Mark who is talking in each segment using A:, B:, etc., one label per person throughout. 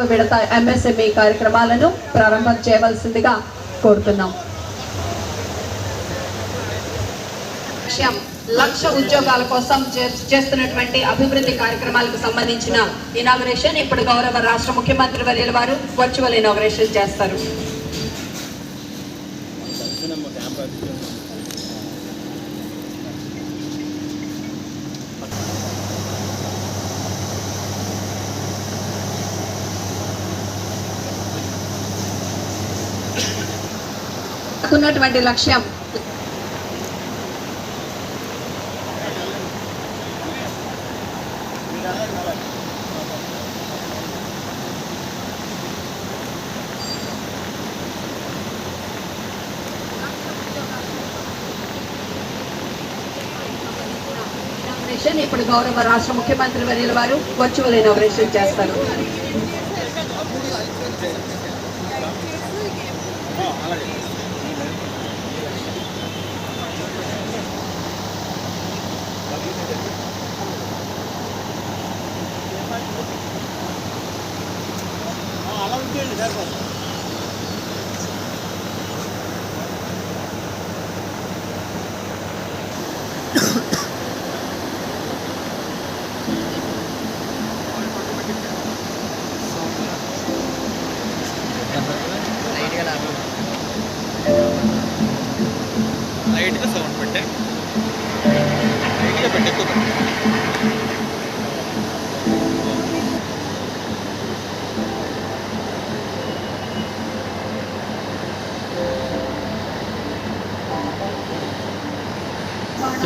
A: విడత ఎంఎస్ఎంఈ కార్యక్రమాలను ప్రారంభం చేయవలసిందిగా కోరుతున్నాం. లక్ష్యం లక్ష ఉద్యోగాల కోసం చే- చేస్తున్నటువంటి అభివృద్ధి కార్యక్రమాలకు సంబంధించిన ఇనాగరేషన్ ఇప్పుడు గౌరవ రాష్ట్ర ముఖ్యమంత్రి వర్యుల వారు వర్చువల్ ఇనాగరేషన్ చేస్తారు. ఉన్నటువంటి లక్ష్యం. ఇప్పుడు గౌరవ రాష్ట్ర ముఖ్యమంత్రి వర్యుల వారు వర్చువల్ ఇనాగ్రేషన్ చేస్తారు.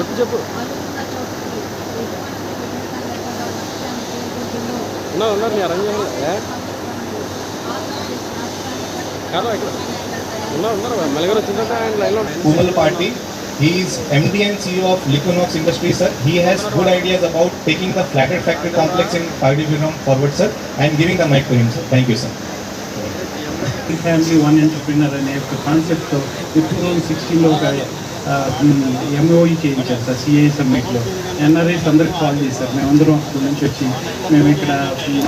B: చెప్పు చెప్పు ఉన్నారు ఉన్నారు మీ అరేంజ్ కాదు ఇక్కడ ఉన్నారు ఉన్నారు మళ్ళీ వచ్చిందంటే ఆయన లైన్లో
C: Kumal Party. He is MD and CEO of Liquinox Industries, sir. He has good ideas about taking the flatted factory complex in Padiviram forward, sir. I am giving the mic to him, sir. Thank you, sir.
D: Family one entrepreneur అనే ఒక కాన్సెప్ట్తో two thousand సిక్స్టీన్లో ఒక MOU చేయించారు sir CI సమ్మిట్లో NRIs అందరికి call చేశారు మేమందరం అక్కడి నుంచి వచ్చి మేము ఇక్కడ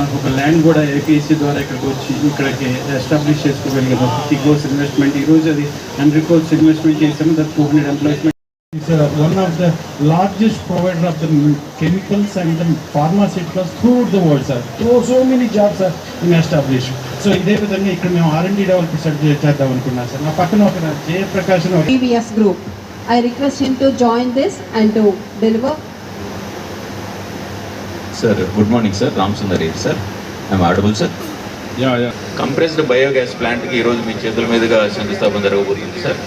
D: మాకు ఒక ల్యాండ్ కూడా ఏపీఎస్సీ ద్వారా ఇక్కడికి వచ్చి ఇక్కడికి ఎస్టాబ్లిష్ చేసుకోగలిగాము ఫిఫ్టీ క్రోర్స్ ఇన్వెస్ట్మెంట్ ఈరోజు అది హండ్రెడ్ క్రోర్స్ ఇన్వెస్ట్మెంట్ చేసాము that two hundred employment one of the largest provider of the chemicals and the pharmaceuticals throughout the world, sir. So, so many jobs are in established. So ఇదే విధంగా ఇక్కడ మేము RMD develop చేద్దాం అనుకున్నాం sir నా పక్కన ఒక
A: TVS Group. I request him to join this and to deliver.
E: Sir good morning sir Ram Sundar Reddy sir I'm audible sir
B: yeah yeah
E: compressed biogas ప్లాంట్కి ఈరోజు మీ చేతుల మీదుగా శంకుస్థాపన జరగబోతుంది సార్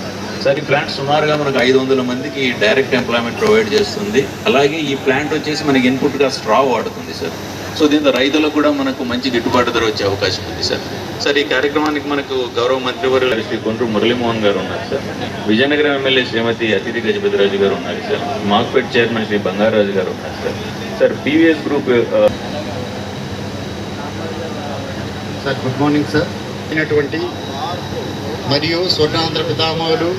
E: సార్ ఈ ప్లాంట్ సుమారుగా మనకు ఐదు వందల మందికి డైరెక్ట్ ఎంప్లాయ్మెంట్ ప్రొవైడ్ చేస్తుంది. అలాగే ఈ ప్లాంట్ వచ్చేసి మనకి ఇన్పుట్గా స్ట్రా వాడుతుంది సార్ సో దీంతో రైతులకు కూడా మనకు మంచి గిట్టుబాటు ధర వచ్చే అవకాశం ఉంది సార్. సార్ ఈ కార్యక్రమానికి మనకు గౌరవ మంత్రివర్యులు శ్రీ కొండ్రు మురళీమోహన్ గారు ఉన్నారు సార్. విజయనగరం ఎమ్మెల్యే శ్రీమతి అతిథి గజపతిరాజు గారు ఉన్నారు సార్. మార్క్ఫెడ్ చైర్మన్ శ్రీ బంగారాజు గారు ఉన్నారు sir. Sir PVS group
F: sir good morning sir. అయినటువంటి మరియు స్వర్ణాంధ్ర పితామహులు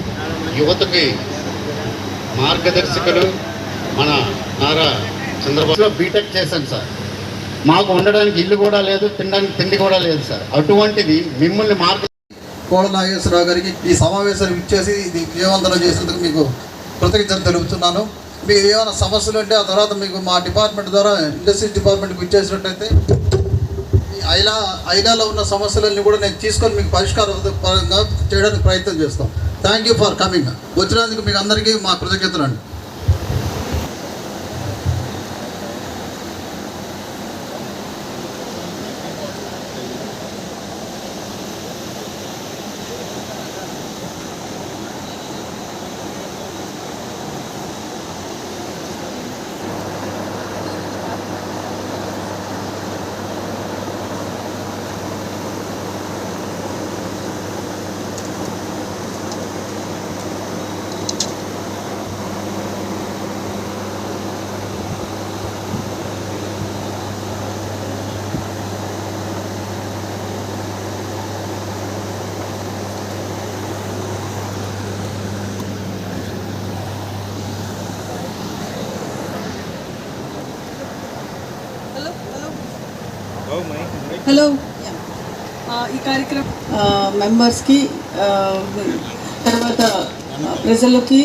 F: యువతకి మార్గదర్శకులు మన నారా చంద్రబాబు. బీటెక్ చేశాను సార్. మాకు ఉండడానికి ఇల్లు కూడా లేదు తినడానికి తిండి కూడా లేదు సార్. అటువంటిది మిమ్మల్ని మార్గ
G: కోడ నాగేశ్వరరావు గారికి ఈ సమావేశాన్ని ఇచ్చేసి ఇది విజయవంతం చేసినందుకు మీకు కృతజ్ఞతలు తెలుపుతున్నాను. మీకు ఏమైనా సమస్యలు ఉంటే ఆ తర్వాత మీకు మా డిపార్ట్మెంట్ ద్వారా ఇండస్ట్రీస్ డిపార్ట్మెంట్కి ఇచ్చేసినట్టయితే ఐలా ఐలాలో ఉన్న సమస్యలన్నీ కూడా నేను తీసుకొని మీకు పరిష్కారం చేయడానికి ప్రయత్నం చేస్తాం. థ్యాంక్ యూ ఫర్ కమింగ్ వచ్చినందుకు మీకు అందరికీ మా కృతజ్ఞతలు అండి
A: Yeah.
H: ఆ, ఈ కార్యక్రమం మెంబర్స్కి తర్వాత ఆ, ప్రజలకి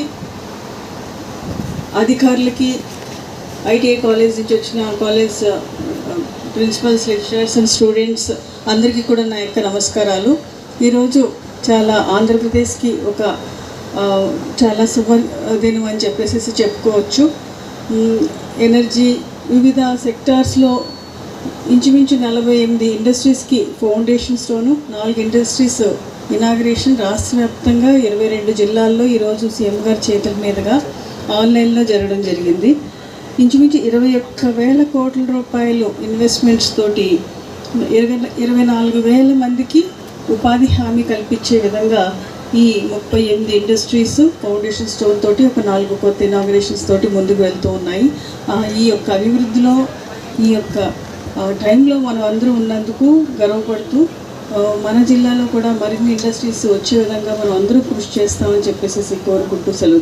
H: అధికారులకి ఐటీఐ కాలేజ్ నుంచి వచ్చిన college principals lecturers and students అందరికీ కూడా నా యొక్క నమస్కారాలు. ఈరోజు చాలా ఆంధ్రప్రదేశ్కి ఒక చాలా శుభ దినం అని చెప్పేసి చెప్పుకోవచ్చు. ఎనర్జీ వివిధ సెక్టార్స్లో ఇంచుమించు నలభై ఎనిమిది ఇండస్ట్రీస్కి ఫౌండేషన్ స్టోను నాలుగు ఇండస్ట్రీస్ ఇనాగ్రేషన్ రాష్ట్ర వ్యాప్తంగా ఇరవై రెండు జిల్లాల్లో ఈరోజు సీఎం గారి చేతుల మీదుగా ఆన్లైన్లో జరగడం జరిగింది. ఇంచుమించు ఇరవై ఒక్క వేల కోట్ల రూపాయలు ఇన్వెస్ట్మెంట్స్ తోటి ఇరవై ఇరవై నాలుగు వేల మందికి ఉపాధి హామీ కల్పించే విధంగా ఈ ముప్పై ఎనిమిది ఇండస్ట్రీస్ ఫౌండేషన్ స్టోన్ తోటి ఒక నాలుగు కొత్త ఇనాగ్రేషన్స్ తోటి ముందుకు వెళ్తూ ఉన్నాయి. ఆ, ఈ యొక్క అభివృద్ధిలో ఈ యొక్క టైంలో మనం అందరూ ఉన్నందుకు గర్వపడుతూ మన జిల్లాలో కూడా మరిన్ని ఇండస్ట్రీస్ వచ్చే విధంగా మనం అందరూ కృషి చేస్తామని చెప్పేసి కోరుకుంటూ సెలవు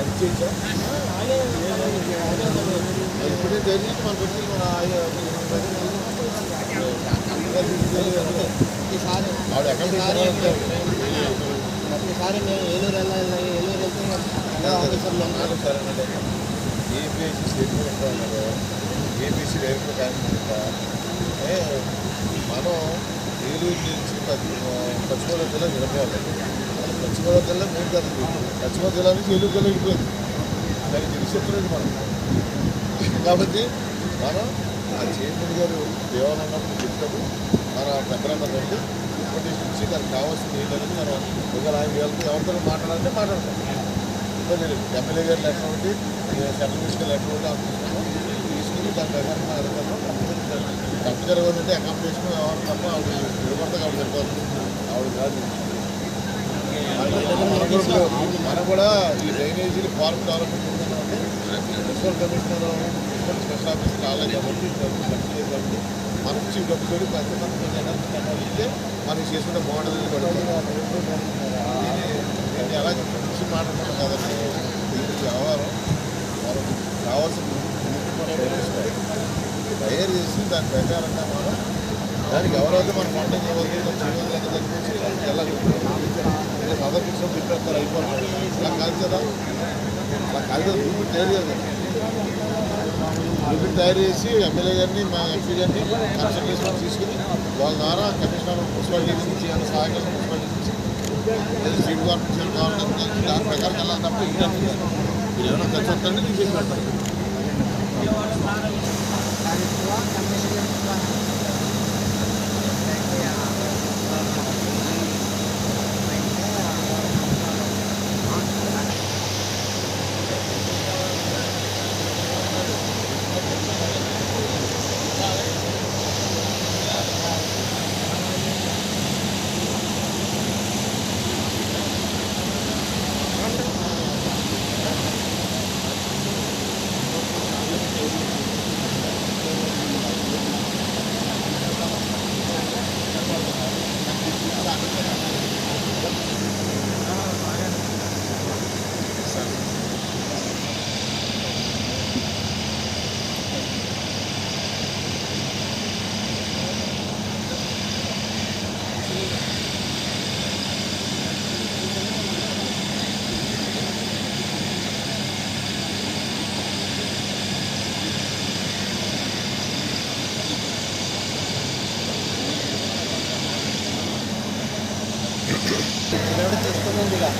I: చెప్పు
F: ప్రతిసారి మేము ఏలూరు వెళ్ళాలి ఏలూరు వెళ్తే ఆఫీసర్లు ఉన్నారు
J: ఏపీఎస్సీ స్టేట్మెంట్ అన్నారు ఏపీసీ డైరెక్టర్ కాకుండా మనం ఏలూరు నుంచి పశ్చిమ పశ్చిమ జిల్లా నిలబడాలి పశ్చిమ గోదావరి జిల్లా మూడు కదా పశ్చిమ జిల్లా నుంచి ఏలూరు జిల్లా వెళ్ళిపోయింది. దానికి తెలిసి చెప్పలేదు మనం. కాబట్టి మనం ఆ చైర్మన్ గారు దేవాలన్నప్పుడు చెప్తాము మన పెద్దలందరూ రండి ఇప్పటి నుంచి దానికి కావాల్సింది ఏంటనేది మనం ఒకవేళ ఆయన వెళ్తే ఎవరితో మాట్లాడాలంటే మాట్లాడతాం. ఇబ్బంది లేదు. ఎమ్మెల్యే గారు లెటర్ ఒకటి సెంట్రల్ మినిస్టర్ లెటర్ ఒకటి ఆపుతున్నాము తీసుకుని దాని ప్రకారం అడగతాము తప్పు జరగదంటే అకామిడేషన్ ఎవరు తప్ప ఆవిడ విడబడతా ఆవిడ సరిపోతుంది ఆవిడ కాదు. మనం కూడా ఈ డ్రైనేజీలు farm development municipal commissioner municipal special officer already కాబట్టి కాబట్టి మనకు చీఫ్ డబ్బులు పెద్ద మంది మనకి చేసుకుంటే బాగుంటుంది పడుతుంది ఎలా చూసి మాట్లాడుతున్నాం కదండి. దీనికి వ్యవహారం. మనం కావాల్సిన తయారు చేసి దాని ప్రకారంగా మనం దానికి ఎవరైతే మనం పంట చేయవద్దు చేయవద్దు దానికి వెళ్ళాలి అదర్ పిక్చర్ పెట్టేస్తారు అయిపోతుంది అలా కాదు కదా అలా కాదు కదా భూమి తయారు చేయాలి. భూమిని తయారు చేసి ఎమ్మెల్యే గారిని మా ఎంపీ గారిని కన్సల్టేషన్ తీసుకుని వాళ్ళ ద్వారా కమిషనర్ మున్సిపాలిటీ నుంచి ఏమైనా సహాయక మున్సిపాలిటీ నుంచి. లేదా స్టేట్ గవర్నమెంట్ దాని ప్రకారం వెళ్ళాలి తప్ప ఇంకా మీరు ఏమైనా ఖర్చు వస్తుందంటే తీసేసి పెడతారు.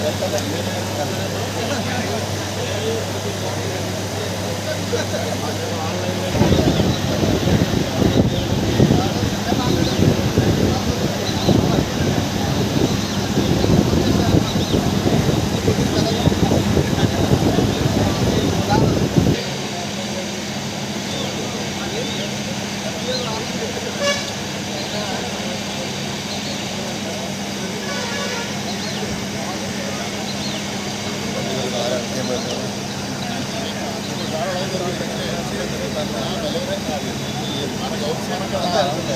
I: よろしくお願いします。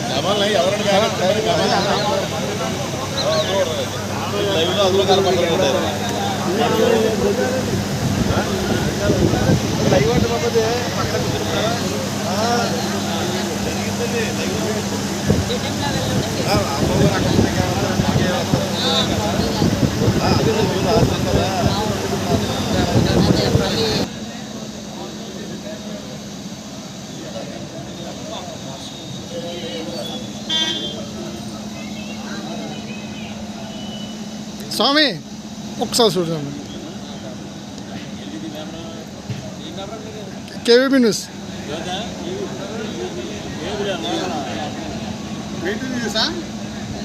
J: గమనం ఎవరైనా కానీ గమనం లైవ్లో అందులో కనపడుతుంటారు లైవ్ అంటే మొదటి పక్కన జరిగిందండి లైవ్ అమ్మ
K: స్వామి ఒకసారి చూడండి KVB news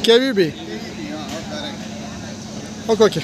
K: KVB okay okay